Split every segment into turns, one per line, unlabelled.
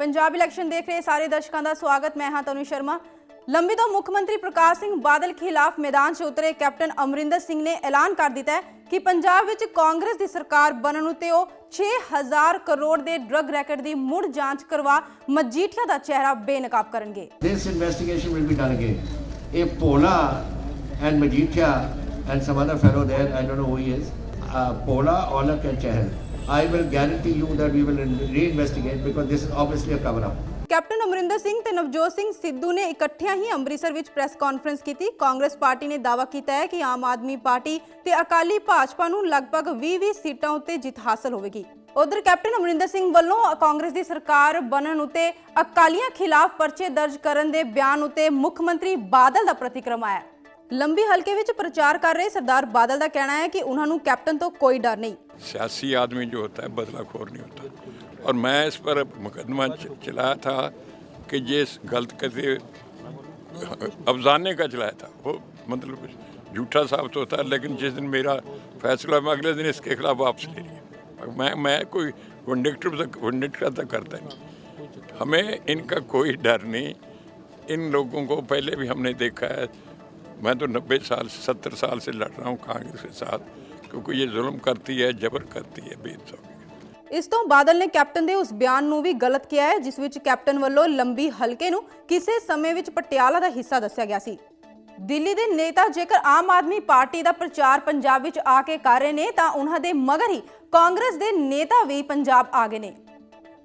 Punjab election ਦੇਖ ਰਹੇ ਸਾਰੇ ਦਰਸ਼ਕਾਂ ਦਾ ਸਵਾਗਤ ਮੈਂ ਹਾਂ ਤਨੂ ਸ਼ਰਮਾ। ਲੰਬੀ ਤੋਂ ਮੁੱਖ ਮੰਤਰੀ ਪ੍ਰਕਾਸ਼ ਸਿੰਘ ਬਾਦਲ ਖਿਲਾਫ ਮੈਦਾਨ 'ਚ ਉਤਰੇ ਕੈਪਟਨ ਅਮਰਿੰਦਰ ਸਿੰਘ ਨੇ ਐਲਾਨ ਕਰ ਦਿੱਤਾ ਹੈ ਕਿ ਪੰਜਾਬ ਵਿੱਚ ਕਾਂਗਰਸ ਦੀ ਸਰਕਾਰ ਬਣਨ ਉਤੇ ਉਹ 6000 ਕਰੋੜ ਦੇ ਡਰੱਗ ਰੈਕਟ ਦੀ ਮੁੜ ਜਾਂਚ ਕਰਵਾ ਮਜੀਠੀਆ ਦਾ ਚਿਹਰਾ ਬੇਨਕਾਬ ਕਰਨਗੇ।
This investigation will be done again. If Pola and Majithia and some other fellow there, I don't know who he is, uh, Pola, Olak and Chahal, I will guarantee you that we will reinvestigate because this is obviously a cover-up.
Captain Amarinder Singh ਤੇ ਨਵਜੋਤ ਸਿੰਘ ਸਿੱਧੂ ਨੇ ਇਕੱਠਿਆਂ ਹੀ ਅੰਮ੍ਰਿਤਸਰ ਵਿੱਚ press conference ਕੀਤੀ। Congress party ਨੇ ਦਾਅਵਾ ਕੀਤਾ ਹੈ ਕਿ ਆਮ ਆਦਮੀ ਪਾਰਟੀ ਤੇ ਅਕਾਲੀ ਭਾਜਪਾ ਨੂੰ ਲਗਭਗ 20-20 ਸੀਟਾਂ ਉੱਤੇ ਜਿੱਤ ਹਾਸਲ ਹੋਵੇਗੀ। ਉਧਰ ਕੈਪਟਨ ਅਮਰਿੰਦਰ ਸਿੰਘ ਵੱਲੋਂ ਕਾਂਗਰਸ ਦੀ ਸਰਕਾਰ ਬਣਨ ਉਤੇ ਅਕਾਲੀਆਂ ਖਿਲਾਫ ਪਰਚੇ ਦਰਜ ਕਰਨ ਦੇ ਬਿਆਨ ਉਤੇ ਮੁੱਖ ਮੰਤਰੀ ਬਾਦਲ ਦਾ ਪ੍ਰਤੀਕਰਮ ਆਇਆ। ਲੰਬੀ ਹਲਕੇ ਵਿੱਚ ਪ੍ਰਚਾਰ ਕਰ ਰਹੇ ਸਰਦਾਰ ਬਾਦਲ ਦਾ ਕਹਿਣਾ ਹੈ ਕਿ ਉਹਨਾਂ ਨੂੰ ਕੈਪਟਨ ਤੋਂ ਕੋਈ ਡਰ ਨਹੀਂ
सियासी आदमी जो होता है बदलाखोर नहीं होता और मैं इस पर मुकदमा च- चलाया था कि ये इस गलत करते अफजाने का चलाया था वो मतलब झूठा साबित होता है लेकिन जिस दिन मेरा फैसला हुआ, मैं अगले दिन इसके खिलाफ वापस ले लिया मैं मैं कोई वंडिक्टिव तक वंडिक्टा तक करता नहीं हमें इनका कोई डर नहीं इन लोगों को पहले भी हमने देखा है मैं तो नब्बे साल सत्तर साल से लड़ रहा हूँ कांग्रेस के साथ क्योंकि ये जुल्म करती है जबर करती है बेइंसाफी
ਇਸ ਤੋਂ ਬਾਦਲ ਨੇ ਕੈਪਟਨ ਦੇ ਉਸ ਬਿਆਨ ਨੂੰ ਵੀ ਗਲਤ ਕਿਹਾ ਹੈ ਜਿਸ ਵਿੱਚ ਕੈਪਟਨ ਵੱਲੋਂ ਲੰਬੀ ਹਲਕੇ ਨੂੰ ਕਿਸੇ ਸਮੇਂ ਵਿੱਚ ਪਟਿਆਲਾ ਦਾ ਹਿੱਸਾ ਦੱਸਿਆ ਗਿਆ ਸੀ ਦਿੱਲੀ ਦੇ ਨੇਤਾ ਜੇਕਰ ਆਮ ਆਦਮੀ ਪਾਰਟੀ ਦਾ ਪ੍ਰਚਾਰ ਪੰਜਾਬ ਵਿੱਚ ਆ ਕੇ ਕਰ ਰਹੇ ਨੇ ਤਾਂ ਉਹਨਾਂ ਦੇ ਮਗਰ ਹੀ ਕਾਂਗਰਸ ਦੇ ਨੇਤਾ ਵੀ ਪੰਜਾਬ ਆ ਗਏ ਨੇ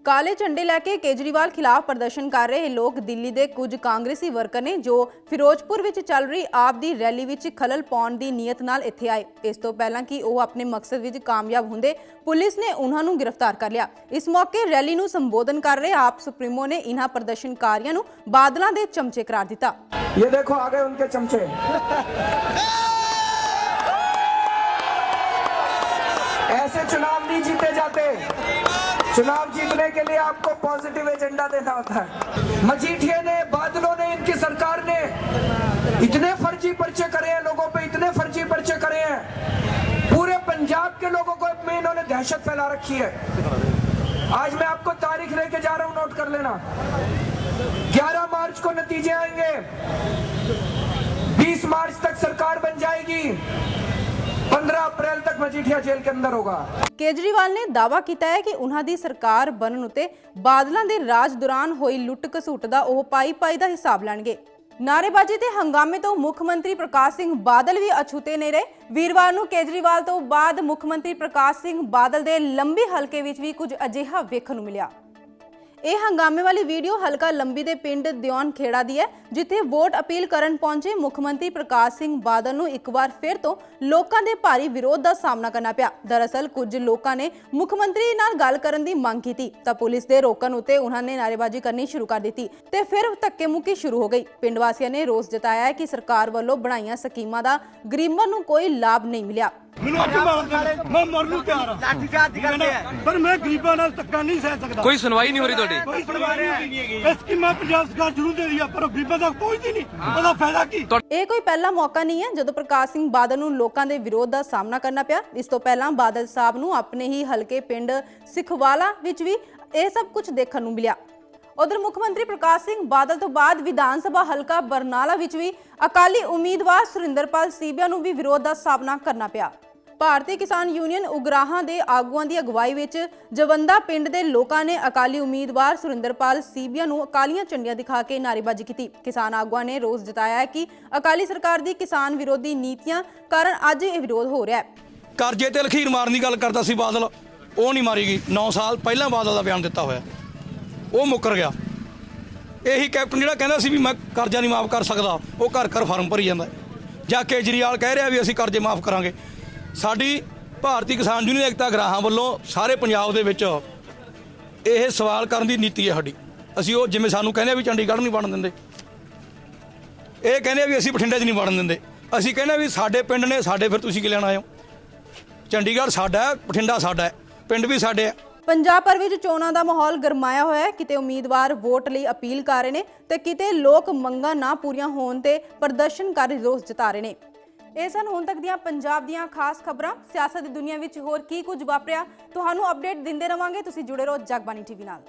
ਕਾਲੇ ਝੰਡੇ ਲੈ ਕੇ ਕੇਜਰੀਵਾਲ ਖਿਲਾਫ ਪ੍ਰਦਰਸ਼ਨ ਕਰ ਰਹੇ ਇਹ ਲੋਕ ਦਿੱਲੀ ਦੇ ਕੁਝ ਕਾਂਗਰਸੀ ਵਰਕਰ ਨੇ ਜੋ ਫਿਰੋਜ਼ਪੁਰ ਵਿੱਚ ਚੱਲ ਰਹੀ ਆਪ ਦੀ ਰੈਲੀ ਵਿੱਚ ਖਲਲ ਪਾਉਣ ਦੀ ਨੀਅਤ ਨਾਲ ਇੱਥੇ ਆਏ ਇਸ ਤੋਂ ਪਹਿਲਾਂ ਕਿ ਉਹ ਆਪਣੇ ਮਕਸਦ ਵਿੱਚ ਕਾਮਯਾਬ ਹੁੰਦੇ ਪੁਲਿਸ ਨੇ ਉਹਨਾਂ ਨੂੰ ਗ੍ਰਿਫਤਾਰ ਕਰ ਲਿਆ ਇਸ ਮੌਕੇ ਰੈਲੀ ਨੂੰ ਸੰਬੋਧਨ ਕਰ ਰਹੇ ਆਪ ਸੁਪਰੀਮੋ ਨੇ ਇਹਨਾਂ ਪ੍ਰਦਰਸ਼ਨਕਾਰੀਆਂ ਨੂੰ ਬਾਦਲਾਂ ਦੇ ਚਮਚੇ ਕਰਾਰ ਦਿੱਤਾ
ये देखो आ गए उनके चमचे ऐसे चुनाव नहीं जीते जाते चुनाव जीतने के लिए आपको पॉजिटिव एजेंडा देना होता है। मजीठिए ने, बादलों ने, इनकी सरकार ने इतने फर्जी पर्चे करे हैं, लोगों पे इतने फर्जी पर्चे करे हैं। पूरे पंजाब के लोगों को में इन्होंने दहशत फैला रखी है। आज मैं आपको तारीख लेके जा रहा हूँ, नोट कर लेना। 11 मार्च को नतीजे आएँगे। 20 मार्च तक सरकार ਮਜੀਠੀਆ ਜੇਲ੍ਹ ਕੇ ਅੰਦਰ ਹੋਗਾ।
ਕੇਜਰੀਵਾਲ ਨੇ ਦਾਵਾ ਕੀਤਾ ਹੈ ਕਿ ਉਹਨਾਂ ਦੀ ਸਰਕਾਰ ਬਣਨ ਉਤੇ ਬਾਦਲਾਂ ਦੇ ਰਾਜ ਦੌਰਾਨ ਹੋਈ ਲੁੱਟ ਕਸੂਟ ਦਾ ਉਹ ਪਾਈ ਪਾਈ ਦਾ ਹਿਸਾਬ ਲੈਣਗੇ। ਨਾਰੇਬਾਜ਼ੀ ਤੇ ਹੰਗਾਮੇ ਤੋਂ ਮੁੱਖ ਮੰਤਰੀ ਪ੍ਰਕਾਸ਼ ਸਿੰਘ ਬਾਦਲ ਵੀ ਅਛੂਤੇ ਨਹੀਂ ਰਹੇ। ਵੀਰਵਾਰ ਨੂੰ ਕੇਜਰੀਵਾਲ ਤੋਂ ਬਾਅਦ ਮੁੱਖ ਮੰਤਰੀ ਪ੍ਰਕਾਸ਼ ਸਿੰਘ ਬਾਦਲ ਦੇ ਲੰਬੀ ਹਲਕੇ ਵਿੱਚ ਵੀ ਕੁਝ ਅਜਿਹਾ ਵੇਖਣ ਨੂੰ ਮਿਲਿਆ। ਇਹ ਹੰਗਾਮੇ ਵਾਲੀ ਵੀਡੀਓ ਹਲਕਾ ਲੰਬੀ ਦੇ ਪਿੰਡ ਦਿਉਨ ਖੇੜਾ ਦੀ ਹੈ, ਜਿੱਥੇ ਵੋਟ ਅਪੀਲ ਕਰਨ ਪਹੁੰਚੇ ਮੁੱਖ ਮੰਤਰੀ ਪ੍ਰਕਾਸ਼ ਸਿੰਘ ਬਾਦਲ ਨੂੰ ਇੱਕ ਵਾਰ ਫਿਰ ਤੋਂ ਲੋਕਾਂ ਦੇ ਭਾਰੀ ਵਿਰੋਧ ਦਾ ਸਾਹਮਣਾ ਕਰਨਾ ਪਿਆ। ਦਰਅਸਲ, ਕੁਝ ਲੋਕਾਂ ਨੇ ਮੁੱਖ ਮੰਤਰੀ ਨਾਲ ਗੱਲ ਕਰਨ ਦੀ ਮੰਗ ਕੀਤੀ, ਤਾਂ ਪੁਲਿਸ ਦੇ ਰੋਕਣ ਉਤੇ ਉਹਨਾਂ ਨੇ ਨਾਅਰੇਬਾਜ਼ੀ ਕਰਨੀ ਸ਼ੁਰੂ ਕਰ ਦਿੱਤੀ ਤੇ ਫਿਰ ਧੱਕੇ ਮੁੱਕੀ ਸ਼ੁਰੂ ਹੋ ਗਈ। ਪਿੰਡ ਵਾਸੀਆਂ ਨੇ ਰੋਸ ਜਤਾਇਆ ਹੈ ਕਿ ਸਰਕਾਰ ਵੱਲੋਂ ਬਣਾਈਆਂ ਸਕੀਮਾਂ ਦਾ ਗਰੀਬਾਂ ਨੂੰ ਕੋਈ ਲਾਭ ਨਹੀਂ ਮਿਲਿਆ।
ਮੈਨੂੰ ਅੱਜ ਮਾਰ ਦੇ ਮੈਂ ਮਰਨ ਨੂੰ ਤਿਆਰ ਹਾਂ।
ਲਾਠੀ ਚਾਰਜ ਕਰਦੇ ਆ
ਪਰ ਮੈਂ ਗਰੀਬਾਂ ਨਾਲ ਧੱਕਾ ਨਹੀਂ ਸਹਿ ਸਕਦਾ।
ਕੋਈ ਸੁਣਵਾਈ ਨਹੀਂ ਹੋ ਰਹੀ ਤੁਹਾਡੀ।
ਕੋਈ ਸੁਣਵਾਈ ਨਹੀਂ ਹੋਈ। ਇਸ ਸਕੀਮਾਂ ਪੰਜਾਬ ਸਰਕਾਰ ਜ਼ਰੂਰ ਦੇ ਰਹੀ ਆ ਪਰ ਉਹ ਗਰੀਬਾਂ ਤੱਕ ਪਹੁੰਚਦੀ ਨਹੀਂ। ਉਹਦਾ ਫਾਇਦਾ ਕੀ?
ਇਹ ਕੋਈ ਪਹਿਲਾ ਮੌਕਾ ਨਹੀਂ ਹੈ ਜਦੋਂ ਪ੍ਰਕਾਸ਼ ਸਿੰਘ ਬਾਦਲ ਨੂੰ ਲੋਕਾਂ ਦੇ ਵਿਰੋਧ ਦਾ ਸਾਹਮਣਾ ਕਰਨਾ ਪਿਆ। ਇਸ ਤੋਂ ਪਹਿਲਾਂ ਬਾਦਲ ਸਾਹਿਬ ਨੂੰ ਆਪਣੇ ਹੀ ਹਲਕੇ ਪਿੰਡ ਸਿਖਵਾਲਾ ਵਿੱਚ ਵੀ ਇਹ ਸਭ ਕੁਝ ਦੇਖਣ ਨੂੰ ਮਿਲਿਆ। ਉਧਰ ਮੁੱਖ ਮੰਤਰੀ ਪ੍ਰਕਾਸ਼ ਸਿੰਘ ਬਾਦਲ ਤੋਂ ਬਾਅਦ ਵਿਧਾਨ ਸਭਾ ਹਲਕਾ ਬਰਨਾਲਾ ਵਿੱਚ ਵੀ ਅਕਾਲੀ ਉਮੀਦਵਾਰ ਸੁਰਿੰਦਰਪਾਲ ਸੀਬੀਆ ਨੂੰ ਵੀ ਵਿਰੋਧ ਦਾ ਸਾਹਮਣਾ ਕਰਨਾ ਪਿਆ। ਭਾਰਤੀ ਕਿਸਾਨ ਯੂਨੀਅਨ ਉਗਰਾਹਾਂ ਦੇ ਆਗੂਆਂ ਦੀ ਅਗਵਾਈ ਵਿੱਚ ਜਵੰਦਾ ਪਿੰਡ ਦੇ ਲੋਕਾਂ ਨੇ ਅਕਾਲੀ ਉਮੀਦਵਾਰ ਸੁਰਿੰਦਰਪਾਲ ਸੀਬੀਆ ਨੂੰ ਅਕਾਲੀਆਂ ਝੰਡੀਆਂ ਦਿਖਾ ਕੇ ਨਾਅਰੇਬਾਜ਼ੀ ਕੀਤੀ। ਕਿਸਾਨ ਆਗੂਆਂ ਨੇ ਰੋਸ ਜਤਾਇਆ ਕਿ ਅਕਾਲੀ ਸਰਕਾਰ ਦੀ ਕਿਸਾਨ ਵਿਰੋਧੀ ਨੀਤੀਆਂ ਕਾਰਨ ਅੱਜ ਇਹ ਵਿਰੋਧ ਹੋ ਰਿਹਾ ਹੈ।
ਕਰਜ਼ੇ ਤੇ ਲਖੀਰ ਮਾਰਨ ਦੀ ਗੱਲ ਕਰਦਾ ਸੀ ਬਾਦਲ। ਉਹ ਨਹੀਂ ਮਾਰੀ ਗਈ। 9 ਸਾਲ ਪਹਿਲਾਂ ਬਾਦਲ ਦਾ ਬਿਆਨ ਦਿੱਤਾ ਹੋਇਆ। ਉਹ ਮੁੱਕਰ ਗਿਆ। ਇਹੀ ਕੈਪਟਨ ਜਿਹੜਾ ਕਹਿੰਦਾ ਸੀ ਵੀ ਮੈਂ ਕਰਜ਼ਾ ਨਹੀਂ ਮਾਫ ਕਰ ਸਕਦਾ, ਉਹ ਘਰ ਘਰ ਫਾਰਮ ਭਰੀ ਜਾਂਦਾ। ਜਾਂ ਕੇਜਰੀਵਾਲ ਕਹਿ ਰਿਹਾ ਵੀ ਅਸੀਂ ਕਰਜ਼ੇ ਮਾਫ ਕਰਾਂਗੇ। ਸਾਡੀ ਭਾਰਤੀ ਕਿਸਾਨ ਯੂਨੀਅਨ ਏਕਤਾ ਗਰਾਹਾਂ ਵੱਲੋਂ ਸਾਰੇ ਪੰਜਾਬ ਦੇ ਵਿੱਚ ਇਹ ਸਵਾਲ ਕਰਨ ਦੀ ਨੀਤੀ ਹੈ ਸਾਡੀ। ਅਸੀਂ ਉਹ ਜਿਵੇਂ ਸਾਨੂੰ ਕਹਿੰਦੇ ਵੀ ਚੰਡੀਗੜ੍ਹ ਨਹੀਂ ਬਣਨ ਦਿੰਦੇ। ਇਹ ਕਹਿੰਦੇ ਵੀ ਅਸੀਂ ਬਠਿੰਡੇ 'ਚ ਨਹੀਂ ਵੜਨ ਦਿੰਦੇ। ਅਸੀਂ ਕਹਿੰਦੇ ਵੀ ਸਾਡੇ ਪਿੰਡ ਨੇ, ਸਾਡੇ ਫਿਰ ਤੁਸੀਂ ਕੀ ਲੈਣ ਆਏ ਹੋ? ਚੰਡੀਗੜ੍ਹ ਸਾਡਾ ਬਠਿੰਡਾ ਸਾਡਾ ਹੈ, ਪਿੰਡ ਵੀ ਸਾਡੇ ਹੈ।
ਪੰਜਾਬ ਭਰ ਵਿੱਚ ਚੋਣਾਂ ਦਾ ਮਾਹੌਲ ਗਰਮਾਇਆ ਹੋਇਆ ਹੈ। ਕਿਤੇ ਉਮੀਦਵਾਰ ਵੋਟ ਲਈ ਅਪੀਲ ਕਰ ਰਹੇ ਨੇ ਤੇ ਕਿਤੇ ਲੋਕ ਮੰਗਾਂ ਨਾ ਪੂਰੀਆਂ ਹੋਣ ਤੇ ਪ੍ਰਦਰਸ਼ਨ ਕਰ ਰੋਸ ਜਤਾ ਰਹੇ ਨੇ। ਇਹ ਸਨ ਹੁਣ ਤੱਕ ਦੀਆਂ ਪੰਜਾਬ ਦੀਆਂ ਖਾਸ ਖਬਰਾਂ। ਸਿਆਸਤ ਦੀ ਦੁਨੀਆ ਵਿੱਚ ਹੋਰ ਕੀ ਕੁਝ ਵਾਪਰਿਆ? ਤੁਹਾਨੂੰ ਅਪਡੇਟ ਦਿੰਦੇ ਰਵਾਂਗੇ। ਤੁਸੀਂ ਜੁੜੇ ਰਹੋ ਜਗਬਾਨੀ ਟੀਵੀ ਨਾਲ।